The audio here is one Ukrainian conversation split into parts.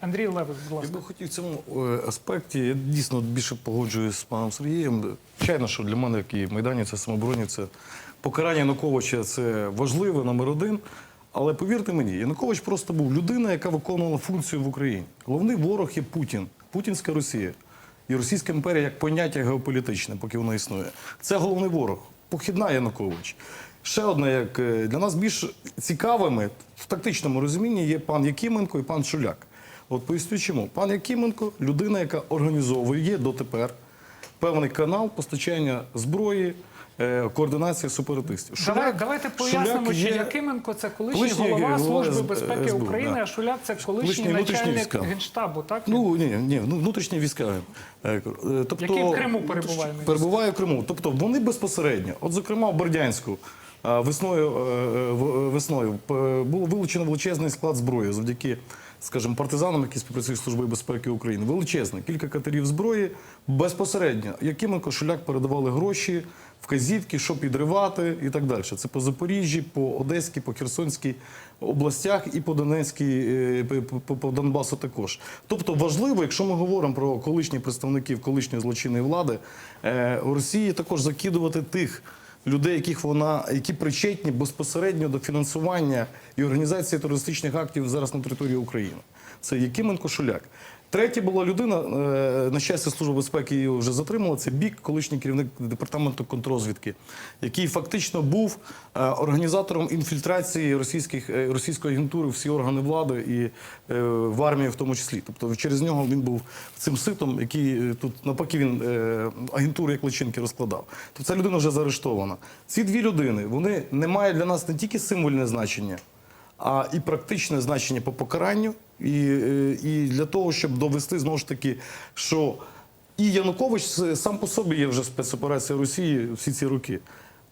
Андрій Левик, будь Я ласка. би хотів в цьому е, аспекті, я дійсно більше погоджуюсь з паном Сергієм. Звичайно, що для мене, як і майданівця, самобороні, це покарання Януковича це важливе, номер один. Але повірте мені, Янукович просто був людина, яка виконувала функцію в Україні. Головний ворог є Путін, Путінська Росія. І Російська імперія як поняття геополітичне, поки вона існує. Це головний ворог. Похідна Янукович. Ще одне, як е, для нас більш цікавими в тактичному розумінні є пан Якименко і пан Шуляк. От поясню чому. Пан Якименко людина, яка організовує дотепер певний канал постачання зброї, е, координації сепаратистів. Давай, Шуляк- давайте пояснимо, що є Якименко це колишній, колишній голова Служби безпеки СБУ, України, да. а Шуляк це колишній Колишній начальник генштабу, так? Ну ні, ні, ну, внутрішні війська. Е, Тобто, Який в Криму перебуває, Перебуває в Криму. Тобто вони безпосередньо, от зокрема в Бердянську. Е, Весною, е, е, в- весною е, було вилучено величезний склад зброї завдяки, скажімо, партизанам, які співпрацюють з Службою безпеки України. Величезний, кілька катерів зброї безпосередньо. Якименко Шуляк передавали гроші, вказівки, що підривати і так далі. Це по Запоріжжі, по Одеській, по Херсонській областях і по Донецькій, е, по- Донбасу також. Тобто важливо, якщо ми говоримо про колишніх представників колишньої злочинної влади, е, Росії також закидувати тих. Людей, яких вона які причетні безпосередньо до фінансування і організації терористичних актів зараз на території України, це Якименко Шуляк. Третя була людина, е, на щастя, служба безпеки її вже затримала. Це бік, колишній керівник департаменту контрозвідки, який фактично був е, організатором інфільтрації російських е, російської агентури всі органи влади і в армії, в тому числі. Тобто через нього він був цим ситом, який тут навпаки він агентури як личинки розкладав. Тобто ця людина вже заарештована. Ці дві людини вони не мають для нас не тільки символьне значення а і практичне значення по покаранню, і, е, і для того, щоб довести знову ж таки, що і Янукович сам по собі є вже спецоперація Росії всі ці роки.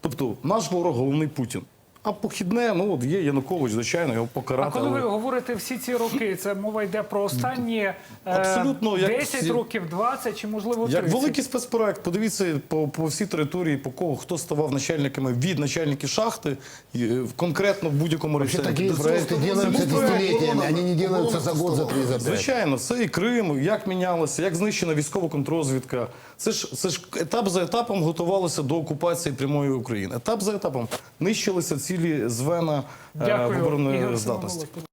Тобто наш ворог головний Путін. А похідне, ну от є Янукович, звичайно, його покарати. А коли ви але- говорите всі ці роки, це мова йде про останні е, Абсолютно, як 10 всі- років, 20 чи можливо 30? Як великий спецпроект, подивіться по, по всій території, по кого хто ставав начальниками від начальників шахти, і, е, конкретно в будь-якому Вообще регіоні. такие Це проекты просто- делаются це був проект десятилетиями, оборони- они не делаются за год, за три, за пять. Звичайно, це і Крим, як мінялося, як знищена військова контрозвідка. Це ж це ж етап за етапом готувалося до окупації прямої України. Етап за етапом нищилися цілі звена е, Дякую, обороноздатності. Симонович.